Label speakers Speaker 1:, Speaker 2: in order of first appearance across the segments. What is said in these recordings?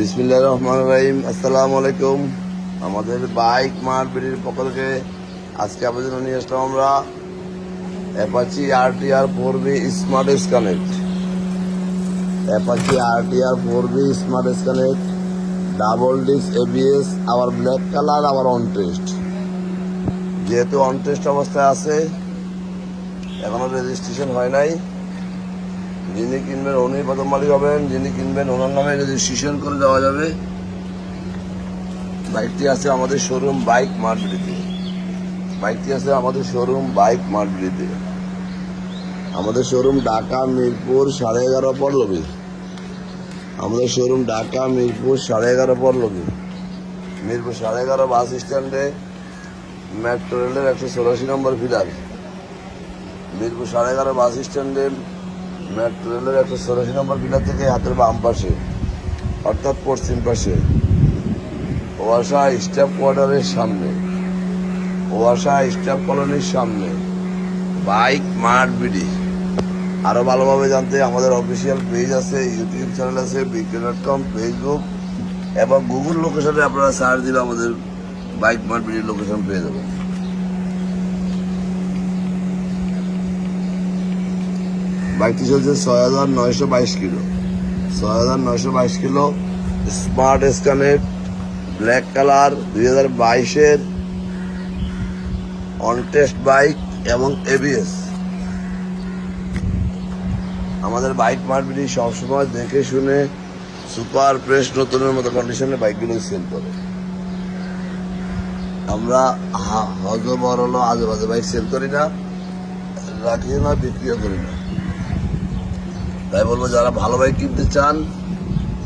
Speaker 1: বিসমিল্লাহ রহমান রাহিম। আসসালামু আলাইকুম আমাদের বাইক মার্কেটের পক্ষ থেকে আজকে জন্য নিয়ে আসলাম আমরা Apache R T R four V smart connect. Apache R T R four V smart connect. Double disc ABS আবার ব্ল্যাক কালার, আবার অন টেস্ট যেহেতু অন টেস্ট অবস্থায় আছে, এখনও রেজিস্ট্রেশন হয় নাই। যিনি কিনবেন উনি প্রথম মালিক হবেন, যিনি কিনবেন ওনার নামে রেজিস্ট্রেশন করে দেওয়া যাবে, বাইকটি আছে আমাদের শোরুম বাইক মার্কেটিতে বাইকটি আছে আমাদের শোরুম বাইক মার্কেটিতে আমাদের শোরুম ঢাকা, মিরপুর, সাড়ে এগারো পল্লবী আমাদের শোরুম ঢাকা, মিরপুর, সাড়ে এগারো পল্লবী মিরপুর সাড়ে এগারো বাস স্ট্যান্ডে মেট্রো রেলের একশো চৌরাশি নম্বর ফিলার মিরপুর সাড়ে এগারো বাস স্ট্যান্ডে মেট্রো রেলের একশো চৌরাশি নম্বর পিলার থেকে হাতের বাম পাশে, অর্থাৎ পশ্চিম পাশে, ওয়াসা স্টাফ কোয়ার্টারের সামনে, ওয়াসা স্টাফ কলোনির সামনে, বাইক মার্ট বিডি। আরও ভালোভাবে জানতে আমাদের অফিসিয়াল পেজ আছে, ইউটিউব চ্যানেল আছে বিক্রি ডট কম, ফেসবুক, এবং গুগল লোকেশনে আপনারা সার্চ দিলে আমাদের বাইক মার্ট বিডির লোকেশন পেয়ে যাবেন। বাইকটি চলছে ছয় হাজার নয়শো বাইশ কিলো। ছয় হাজার নয়শো বাইশ kilo smart connect black colour দুই হাজার বাইশের অনটেস্ট বাইক এবং এবিএস আমাদের বাইক মার্কেটই সবসময় দেখে শুনে সুপার ফ্রেশ নতুনের মতো কন্ডিশনে বাইকগুলো সেল করে। আমরা হা- হজ বড় হলো আজে বাজে বাইক সেল করি না, রাখি না, বিক্রিও করি না। তাই বলব, যারা ভালো বাইক কিনতে চান,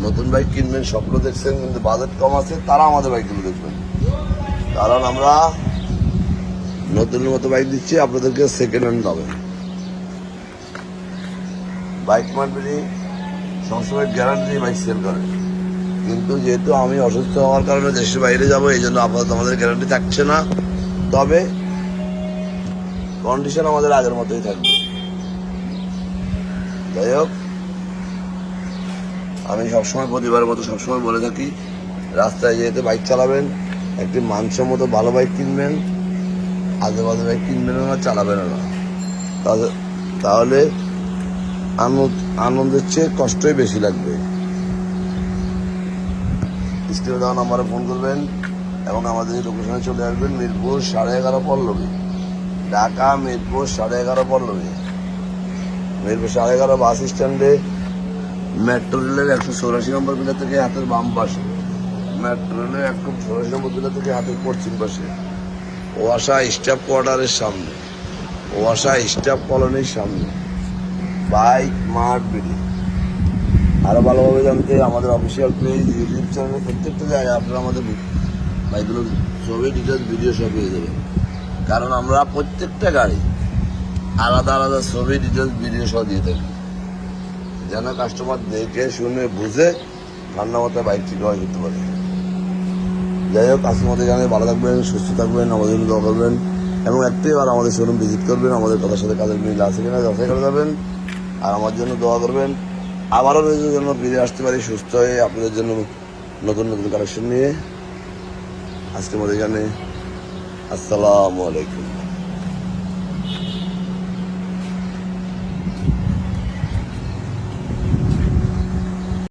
Speaker 1: নতুন বাইক কিনবেন, স্বপ্ন দেখছেন, কিন্তু বাজেট কম আছে, তারা আমাদের বাইকগুলো দেখবেন। কারণ আমরা নতুন মতো বাইক দিচ্ছি, আপনাদেরকে সেকেন্ড হ্যান্ড দামে বাইক মার্কেটে সবসময় গ্যারান্টি বাইক সেল করে। কিন্তু যেহেতু আমি অসুস্থ হওয়ার কারণে দেশের বাইরে যাব, এই জন্য আপাতত আমাদের গ্যারান্টি থাকছে না। তবে কন্ডিশন আমাদের আগের মতোই থাকবে। যাই হোক, আমি সবসময় প্রতিবারের মতো সবসময় বলে থাকি, রাস্তায় যেহেতু বাইক চালাবেন, একটি মানসম্মত ভালো বাইক কিনবেন আজে বাজে বাইক কিনবেন না চালাবেন না। তাহলে- আনন্দ, আনন্দের চেয়ে কষ্টই বেশি লাগবে। স্ক্রিনে দেওয়া নাম্বারে ফোন করবেন এবং আমাদের লোকেশনে চলে আসবেন মিরপুর সাড়ে এগারো পল্লবী, ঢাকা মিরপুর সাড়ে এগারো পল্লবী। মিরপুর সাড়ে এগারো বাস স্ট্যান্ডে মেট্রো রেলের একশো চৌরাশি নম্বর পিলার থেকে হাতের বাম পাশে। মেট্রো রেলের একশো চৌরাশি নম্বর পিলার থেকে হাতের পশ্চিম পাশে। ওয়াসা স্টাফ কোয়ার্টারের সামনে। ওয়াসা স্টাফ কলোনির সামনে। বাইক, মাঠ বিডি আরও ভালোভাবে জানতে আমাদের অফিসিয়াল পেজ, ইউটিউব চ্যানেলে প্রত্যেকটা জায়গায় আপনারা আমাদের বাইকগুলোর ছবি, ডিটেলস, ভিডিও সব পেয়ে যাবেন। কারণ আমরা প্রত্যেকটা গাড়ি আলাদা আলাদা ছবি ডিটেলস ভিডিও সহ দিয়ে থাকি। যেন কাস্টমার দেখে, শুনে, বুঝে ঠান্ডা মাথায় বাইকটি ক্রয় করতে পারে। যাই হোক আজকের মধ্যে ভালো থাকবেন, সুস্থ থাকবেন, আমাদের জন্য করবেন। এবং একটাই বার আমাদের শোরুম ভিজিট করবেন, আমাদের কথার সাথে কাজের মিল আছে কিনা যাচাই করে যাবেন। আর আমার জন্য দোয়া করবেন। আবারও নিজের জন্য ফিরে আসতে পারি, সুস্থ হয়ে আপনাদের জন্য নতুন নতুন কালেকশন নিয়ে। আজকের মধ্যে জানে আসসালামু আলাইকুম।